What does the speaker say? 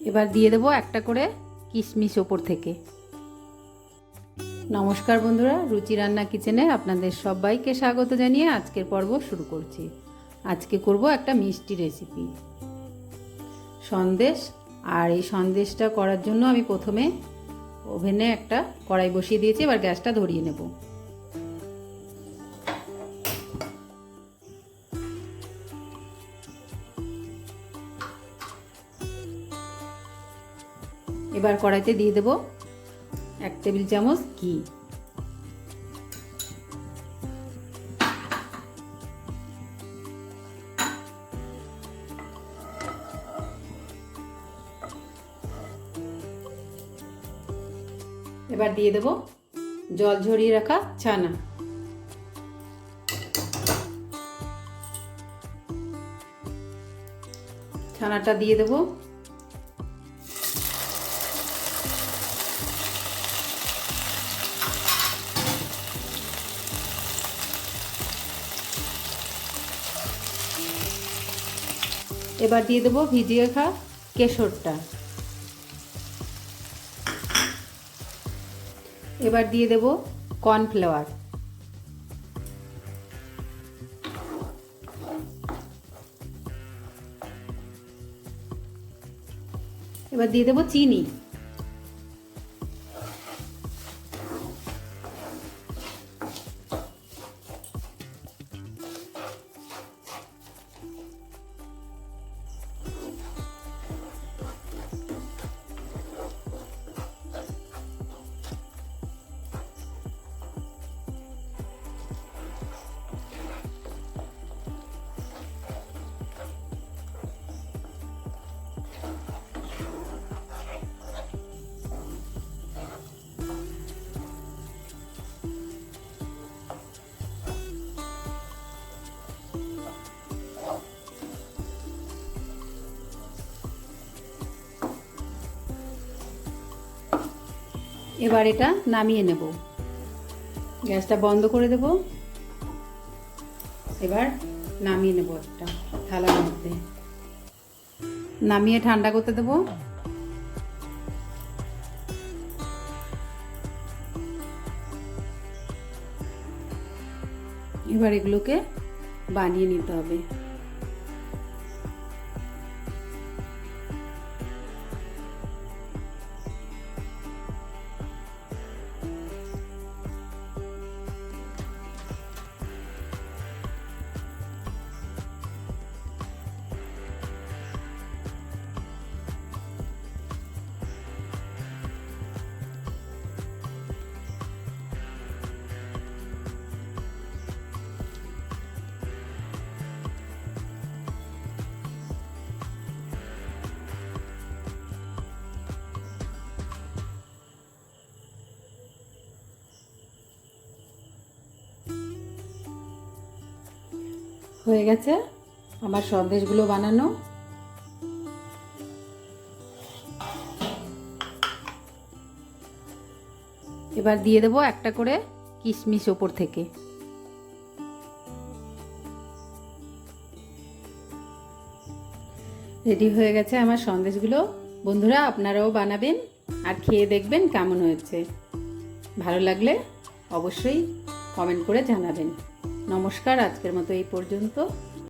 এবার দিয়ে দেবো একটা করে কিশমিশ ওপর থেকে। নমস্কার বন্ধুরা, রুচি রান্না কিচেনে আপনাদের সবাইকে স্বাগত জানিয়ে আজকের পর্ব শুরু করছি। আজকে করব একটা মিষ্টি রেসিপি। সন্দেশ, আর এই সন্দেশটা করার জন্য আমি প্রথমে ওভেনে একটা কড়াই বসিয়ে দিয়েছি, এবার গ্যাসটা ধরিয়ে নেব। এবার কড়াইতে দিয়ে দেব এক টেবিল চামচ ঘি। এবার দিয়ে দেব জল ঝরিয়ে রাখা ছানা। ছানাটা দিয়ে দেবো এবার দিয়ে দেবো ভিজিয়ে রাখা কেশরটা। এবার দিয়ে দেব কর্নফ্লাওয়ার। এবার দিয়ে দেবো চিনি। এবার এটা নামিয়ে নেব। গ্যাসটা বন্ধ করে দেব। এবার নামিয়ে নেব একটা থালার মধ্যে। নামিয়ে ঠান্ডা করতে দেব। এবার এগুলোকে বানিয়ে নিতে হবে। হয়ে গেছে। আমার সন্দেশগুলো বানানো। এবার দিয়ে দেবো একটা করে কিশমিশ ওপর থেকে। রেডি হয়ে গেছে আমার সন্দেশগুলো। বন্ধুরা, আপনারাও বানাবেন আর খেয়ে দেখবেন কেমন হয়েছে। ভালো লাগলে অবশ্যই কমেন্ট করে জানাবেন। নমস্কার আজকের মতো এই পর্যন্ত।